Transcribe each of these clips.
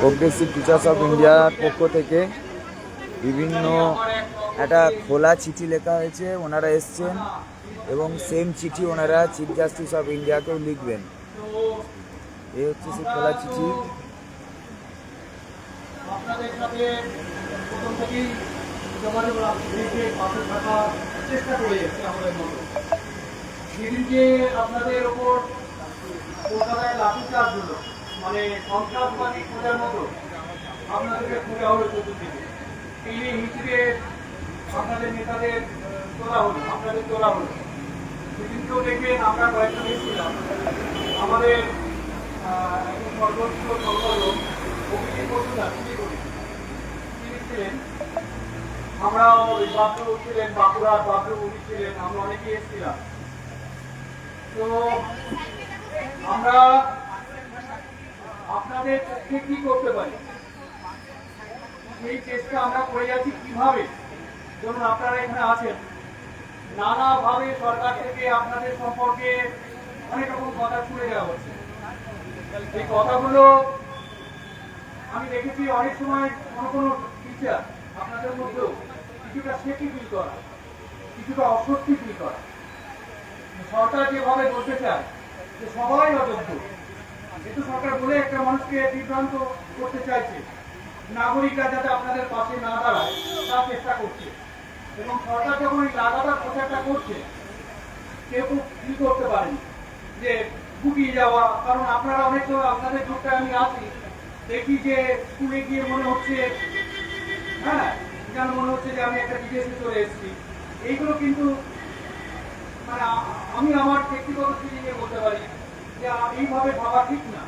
Progressive teachers of ইন্ডিয়ার পক্ষ থেকে বিভিন্ন একটা খোলা চিঠি লেখা হয়েছে, ওনারা এসছেন এবং সেম চিঠি ওনারা চিফ জাস্টিস অফ ইন্ডিয়াকেও লিখবেন। এই হচ্ছে সেই খোলা চিঠি। সেদিনকে আপনাদের ওপর কলকাতায় লাঠিচার্জ হলো। মানে সন্ত্রাসবাদী খোঁজার মতো আপনাদেরকে খোঁজা হলো চতুর্দিকে। এই হিসেবে আপনাদের নেতাদের তোলা হলো, আপনাদের তোলা হলো। সেদিনকেও দেখবেন আমরা কয়েকজন এসেছিলাম আমাদের একজন সর্বোচ্চ সংগঠন অভিজিৎ বসুদা তিনি করি তিনি ছিলেন, আমরাও বাবলু ছিলেন বাঁকুড়ার বাবলু উনি ছিলেন আমরা অনেকে এসেছিলাম। তো আমরা আপনাদের পক্ষে কি করতে পারি? সেই চেষ্টা আমরা করে যাচ্ছি কীভাবে? ধরুন আপনারা এখানে আছেন। নানাভাবে সরকার থেকে আপনাদের সম্পর্কে অনেক রকম কথা শুনে দেওয়া হচ্ছে। এই কথাগুলো আমি দেখেছি অনেক সময় কোনো কোনো টিচার আপনাদের মধ্যেও কিছুটা সেটি ফিল করা, কিছুটা অস্বস্তি ফিল করা। সরকার যেভাবে বলতে চায় যে সবাই অযোগ্য কিন্তু সরকার বলে একটা মানুষকে বিভ্রান্ত করতে চাইছে। নাগরিকরা যাতে আপনাদের পাশে না দাঁড়ায় তার চেষ্টা করছে। এবং সরকার যখন এই লাগাতার প্রচারটা করছে, কেউ কি করতে পারেনি যে গুটিয়ে যাওয়া। কারণ আপনারা অনেক আপনাদের যুগটা আমি আছি, দেখি যে স্কুলে গিয়ে মনে হচ্ছে হ্যাঁ যেন মনে হচ্ছে যে আমি একটা বিদেশে চলে এসেছি। এইগুলো কিন্তু মানে আমি আমার ব্যক্তিগত ফিলিংয়ে বলতে পারি যে এইভাবে ভাবা ঠিক না।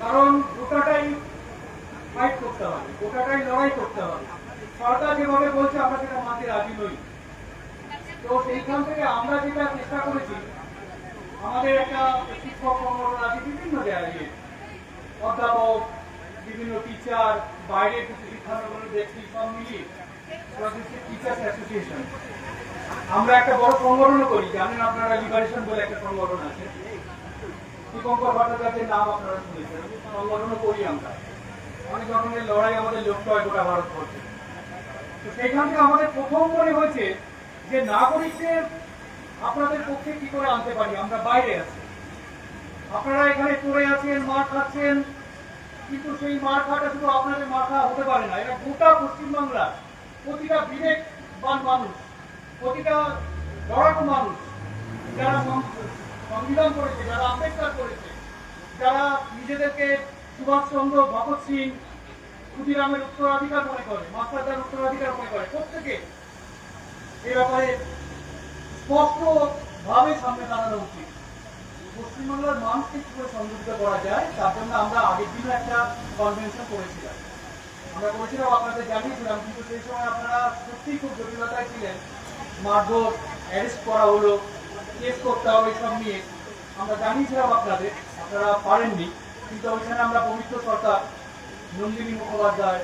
কারণ গোটাটাই ফাইট করতে হবে, গোটাটাই লড়াই করতে হবে। সরকার যেভাবে বলছে, আমরা সেটা মানতে রাজি নই। তো সেইখান থেকে আমরা যেটা চেষ্টা করেছি, আমাদের একটা শিক্ষক সংগঠন আছে বিভিন্ন জায়গায়। অধ্যাপক, বিভিন্ন টিচার বাইরের কিছু শিক্ষানগর ব্যক্তি সব মিলিয়ে টিচার্স অ্যাসোসিয়েশন আমরা একটা বড় সংগঠনও করি, জানেন আপনারা লিবারেশন বলে একটা সংগঠন আছে। দীপঙ্কর ভট্টাচার্যের নাম আপনারা শুনেছেন। সংগঠনও করি আমরা। অনেক ধরনের লড়াই আমাদের লক্ষ্য হয় গোটা ভারতবর্ষে। তো সেইখান থেকে আমাদের প্রথম মনে হয়েছে যে নাগরিকদের আপনাদের পক্ষে কি করে আনতে পারি? আমরা বাইরে আছি। আপনারা এখানে পড়ে আছেন, মার খাচ্ছেন, কিন্তু সেই মার খাটা শুধু আপনাদের খাওয়া হতে পারে না। এটা গোটা পশ্চিমবাংলা প্রতিটা বিবেকবান মানুষ, প্রতিটা লড়াকু মানুষ, যারা সংবিধান করেছে, যারা আম্বেদকর করেছে, যারা নিজেদেরকে সুভাষচন্দ্র ভগৎ সিং ক্ষুদিরামের উত্তরাধিকার মনে করে, মাস্টারদার উত্তরাধিকার মনে করে, প্রত্যেকে এই ব্যাপারে স্পষ্ট ভাবে সামনে দাঁড়ানো উচিত। পশ্চিমবাংলার মানুষকে কি করে সংযুক্ত করা যায়, তার জন্য আমরা আগের দিনও একটা কনভেনশন করেছিলাম। আমরা করেছিলাম, আপনাদের জানিয়েছিলাম, কিন্তু সেই সময় আপনারা সত্যিই খুব জটিলতায় ছিলেন। মারধর অ্যারেস্ট করা হলো কেস করতে হবে সব নিয়ে। আমরা জানিয়েছিলাম আপনাদের, আপনারা পারেননি, কিন্তু ওইখানে আমরা পবিত্র সরকার, নন্দিনী মুখোপাধ্যায়,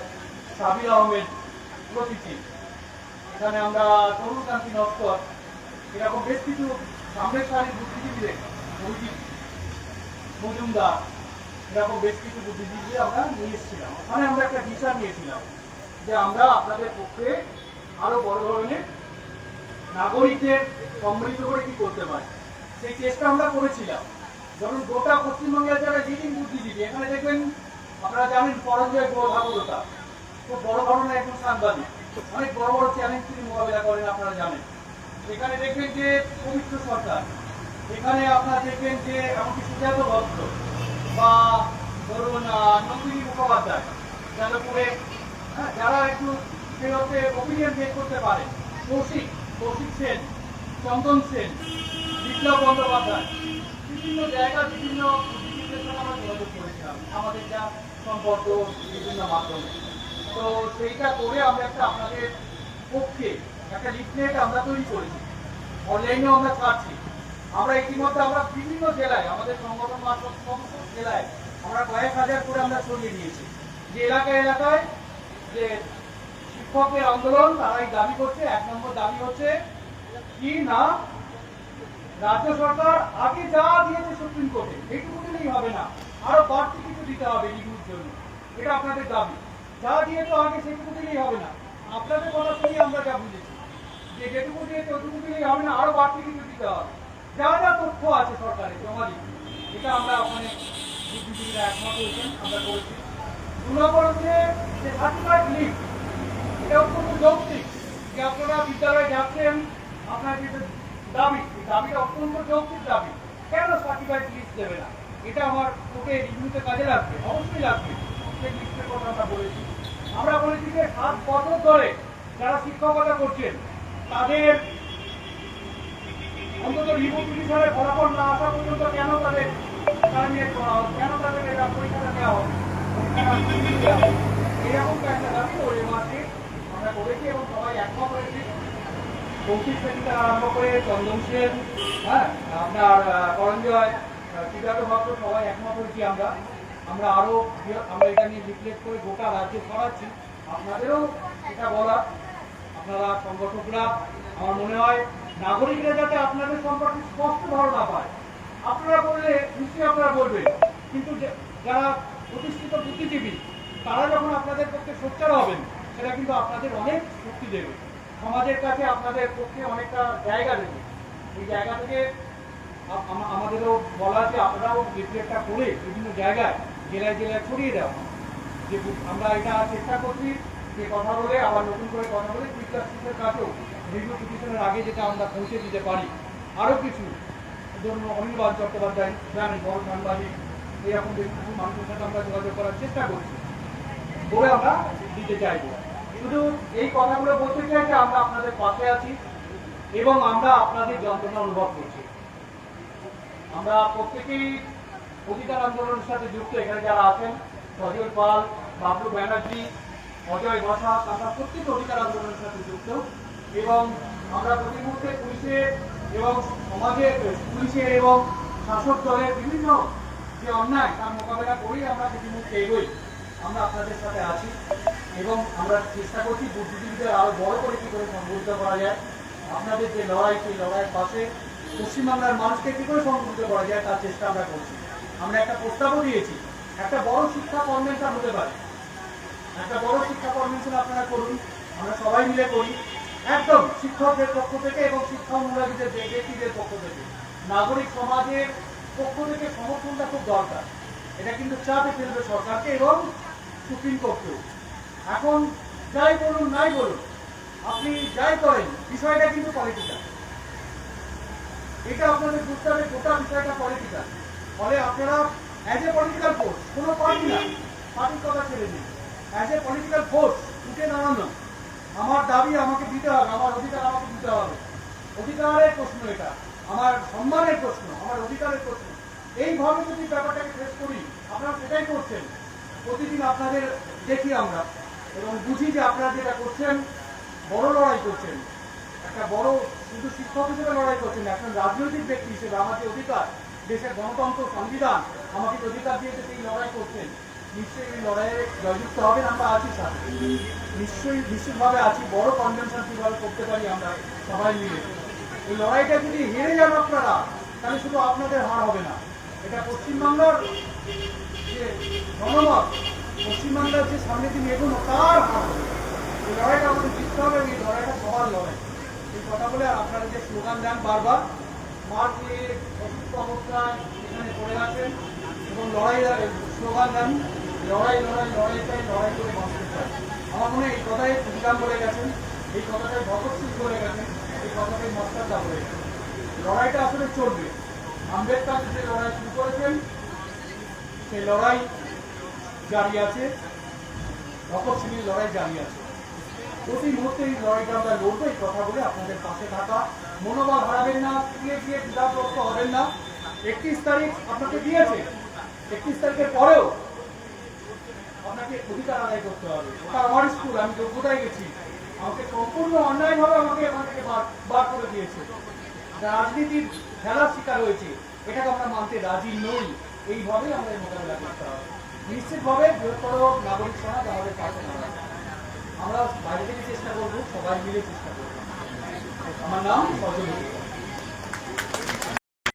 সাবির আহমেদ প্রতীচি এখানে আমরা তরুণকান্তি নস্কর, এরকম বেশ কিছু সামনের সারির বুদ্ধিজীবীদের, অভিজিৎ মজুমদার, এরকম বেশ কিছু বুদ্ধিজীবী আমরা নিয়ে এসেছিলাম। ওখানে আমরা একটা দিশা নিয়েছিলাম যে আমরা আপনাদের পক্ষে আরও বড় ধরনের নাগরিকদের সমৃদ্ধ করে কি করতে পারে? সেই চেষ্টা আমরা করেছিলাম। যখন গোটা পশ্চিমবঙ্গের যারা লিডিং বুদ্ধিজীবী এখানে দেখবেন আপনারা জানেন পরঞ্জয় ভাগবতা খুব বড় ধরনের একজন সাংবাদিক। অনেক বড় বড় চ্যালেঞ্জ তিনি মোকাবিলা করেন আপনারা জানেন। এখানে দেখবেন যে পবিত্র সরকার। এখানে আপনারা দেখবেন যে এমনকি সুজাত ভক্ত বা ধরুন নন্দিনী মুখোপাধ্যায় যাদবপুরে হ্যাঁ, যারা একটু সেই অর্থে অপিনিয়ন বের করতে পারে কৌশিক কৌশিক সেন, চন্দন সেন, বিপ্লব বন্দ্যোপাধ্যায়। বিভিন্ন জায়গার বিভিন্ন আমরা যোগাযোগ করেছিলাম। আমাদের যা সম্পর্ক বিভিন্ন মাধ্যমে। তো সেইটা করে আমরা একটা আপনাদের পক্ষে একটা লিফলেট আমরা তৈরি করেছি। অনলাইনেও আমরা ছাড়ছি। আমরা ইতিমধ্যে আমরা বিভিন্ন জেলায়, আমাদের সংগঠন মারফত সমস্ত জেলায় আমরা কয়েক হাজার করে আমরা ছড়িয়ে দিয়েছি। যে এলাকায় এলাকায় যে শিক্ষকদের আন্দোলন তারাই দাবি করছে, এক নম্বর দাবি হচ্ছে কি না, রাজ্য সরকার আগে যা দিয়েছে সুপ্রিম কোর্টে এইটুকু দিলেই হবে না। আরও বাড়তি কিছু দিতে হবে রিভিউর জন্য। এটা আপনাদের দাবি। যা দিয়ে তো আগে সেটুকু দিলেই হবে না। আপনাদের কথা শুনে আমরা যা বুঝেছি। যে যেটুকু দিয়ে ততটুকু দিলেই হবে না। আরও বাড়তি কিছু দিতে হবে। যা যা তথ্য আছে সরকারের জমা দিন এটা আমরা ওখানে বুদ্ধিজীবীরা একমত হয়েছেন, আমরা করেছি। দু নম্বর হচ্ছে যে সার্টিফাইড লিস্ট এটা অত্যন্ত যৌক্তিক যে আপনারা বিদ্যালয়ে যাচ্ছেন, আপনার যে দাবি দাবিটা অত্যন্ত যৌক্তিক দাবি। কেন সার্টিফাইড লিস্ট দেবে না? এটা আমার ওকে রিভিউতে কাজে লাগবে, অবশ্যই লাগবে। সেই লিস্টের কথা আমরা বলেছি। আমরা বলেছি যে সাত বছর ধরে যারা শিক্ষকতা করছেন, তাদের অন্তত রিভিউ পিটিশনের ফলাফল না আসা পর্যন্ত কেন তাদের টার্মিনেট করা হবে? কেন তাদের এটা পরীক্ষাটা দেওয়া হবে? এরকম একটা দাবি ওই মাসে আমরা করেছি এবং সবাই একমত হয়েছি। সেন থেকে আরম্ভ করে চন্দন সেন হ্যাঁ আপনার করঞ্জয় সিদ্ধার্থ ভক্ত সবাই একমত হয়েছি আমরা। আমরা আরও আমরা এটা নিয়ে রিফ্লেক্ট করে গোটা রাজ্যে ছড়াচ্ছি। আপনাদেরও এটা বলা। আপনারা সংগঠকরা, আমার মনে হয় নাগরিকরা যাতে আপনাদের সম্পর্কে স্পষ্ট ধারণা পায়। আপনারা বললে, নিশ্চয়ই আপনারা বলবেন। কিন্তু যারা প্রতিষ্ঠিত বুদ্ধিজীবী, তারা যখন আপনাদের পক্ষে সোচ্চার হবেন সেটা কিন্তু আপনাদের অনেক শক্তি দেবে। সমাজের কাছে আপনাদের পক্ষে অনেকটা জায়গা দেবে। এই জায়গা থেকে আম- আম- আমাদেরও বলা আছে, আপনারাও লিফলেটটা করে বিভিন্ন জায়গায়, জেলায় জেলায় ছড়িয়ে দেওয়া। যে আমরা এটা চেষ্টা করছি যে কথা বলে, আবার নতুন করে কথা বলে জাস্টিসের কাছেও রিভিউ পিটিশনের আগে যেটা আমরা পৌঁছে দিতে পারি। আরও কিছু, ধরুন অনির্বাণ চট্টোপাধ্যায় জানি বড় সাংবাদিক এরকম কিছু মানুষের সাথে আমরা যোগাযোগ করার চেষ্টা করছি। বলে আমরা দিতে চাইব। শুধু এই কথাগুলো বলতে চাই যে আমরা আপনাদের পাশে আছি এবং আমরা আপনাদের যন্ত্রণা অনুভব করছি। আমরা প্রত্যেকেই অধিকার আন্দোলনের সাথে যুক্ত, এখানে যারা আছেন, সজল পাল, বাবলু ব্যানার্জি, অজয় বসাক আমরা প্রত্যেকে অধিকার আন্দোলনের সাথে যুক্ত এবং আমরা প্রতি মুহূর্তে পুলিশের এবং সমাজের পুলিশের এবং শাসক দলের বিভিন্ন যে অন্যায় তার মোকাবেলা করেই আমরা প্রতি মুহূর্তে এগোই। আমরা আপনাদের সাথে আছি। এবং আমরা চেষ্টা করছি বুদ্ধিজীবীদের আরও বড় করে কি করে সংগঠিত করা যায়। আপনাদের যে লড়াই, সেই লড়াইয়ের পাশে পশ্চিমবাংলার মানুষকে কি করে সংগঠিত করা যায়, তার চেষ্টা আমরা করছি। আমরা একটা প্রস্তাবও দিয়েছি, একটা বড় শিক্ষা কনভেনশন হতে পারে একটা বড় শিক্ষা কনভেনশন আপনারা করুন, আমরা সবাই মিলে করি। একদম শিক্ষকদের পক্ষ থেকে এবং শিক্ষা অনুরাগীদের ব্যক্তিদের পক্ষ থেকে। নাগরিক সমাজের পক্ষ থেকে সমর্থনটা খুব দরকার। এটা কিন্তু চাপে ফেলবে সরকারকে এবং সুপ্রিম কোর্টকেও। এখন যাই বলুন, নাই বলুন, আপনি যাই করেন, বিষয়টা কিন্তু পলিটিক্যাল এটা আপনাদের বুঝতে হবে, গোটা বিষয়টা পলিটিক্যাল ফলে আপনারা অ্যাজ এ পলিটিক্যাল ফোর্স কোনো পার্টি না, পার্টির কথা ছেড়ে দিন। অ্যাজ এ পলিটিক্যাল ফোর্স উঠে দাঁড়ানো। আমার দাবি আমাকে দিতে হবে, আমার অধিকার আমাকে দিতে হবে। অধিকারের প্রশ্ন এটা, আমার সম্মানের প্রশ্ন, আমার অধিকারের প্রশ্ন। এইভাবে যদি ব্যাপারটাকে ফেস করি, আপনারা সেটাই করছেন। প্রতিদিন আপনাদের দেখি আমরা। এবং বুঝি যে আপনারা যেটা করছেন, বড় লড়াই করছেন। একটা বড় শুধু শিক্ষক হিসেবে লড়াই করছেন একজন রাজনৈতিক ব্যক্তি হিসেবে আমার যে অধিকার, দেশের গণতন্ত্র, সংবিধান, আমাকে অধিকার দিয়েছে সেই লড়াই করছেন। নিশ্চয়ই এই লড়াইয়ে জয়যুক্ত হবেন, আমরা আছি সাথে নিশ্চয়ই, নিশ্চিতভাবে আছি, বড় কনভেনশন কীভাবে করতে পারি আমরা সবাই মিলে। এই লড়াইটা যদি হেরে যান আপনারা, তাহলে শুধু আপনাদের হার হবে না। এটা পশ্চিমবাংলার যে জনমত পশ্চিমবাংলার যে সামনে দিন এগোনো তার হবে। এই লড়াইটা আমাদের জিততে হবে, এই লড়াইটা সবার লড়াই। এই কথা বলে আপনারা যে স্লোগান দেন বারবার নিয়ে অসুস্থ এখানে পড়ে আছেন এবং লড়াই, স্লোগান দেন, লড়াই লড়াই লড়াই চাই, লড়াই করে বাঁচতে চাই। আমার মনে হয় এই কথাই সুবিধাম বলে গেছেন, এই কথাটাই ভগৎ সিং বলে গেছেন, এই কথাটাই মাস্টারদা বলে গেছেন। লড়াইটা আসলে চলবে। আম্বেদকর যে লড়াই শুরু করেছেন, সেই লড়াই জারি আছে। সিংয়ের লড়াই জারি আছে। প্রতি মুহূর্তে এই লড়াইটা আমরা লড়বো, এই কথা বলে আপনাদের পাশে থাকা মনোবল হারাবেন না গিয়ে দ্বিধাগ্রস্ত হবেন না। একত্রিশ তারিখ আপনাকে দিয়েছে। একত্রিশ তারিখের পরেও আপনাকে অধিকার আদায় করতে হবে। ওটা আমার স্কুল, আমি যোগ্যতায় গেছি। আমাকে সম্পূর্ণ অন্যায়ভাবে আমাকে এখান থেকে বার করে দিয়েছে। রাজনীতির খেলার শিকার হয়েছে। এটাকে আমরা মানতে রাজি নই। এইভাবেই আমাদের মোকাবিলা করতে হবে। নিশ্চিতভাবে বৃহত্তর নাগরিক সমাজ আমাদের দাঁড়াবে আমরা বাইরে থেকে চেষ্টা করব, সবাই মিলে চেষ্টা করব। আমার নাম সজল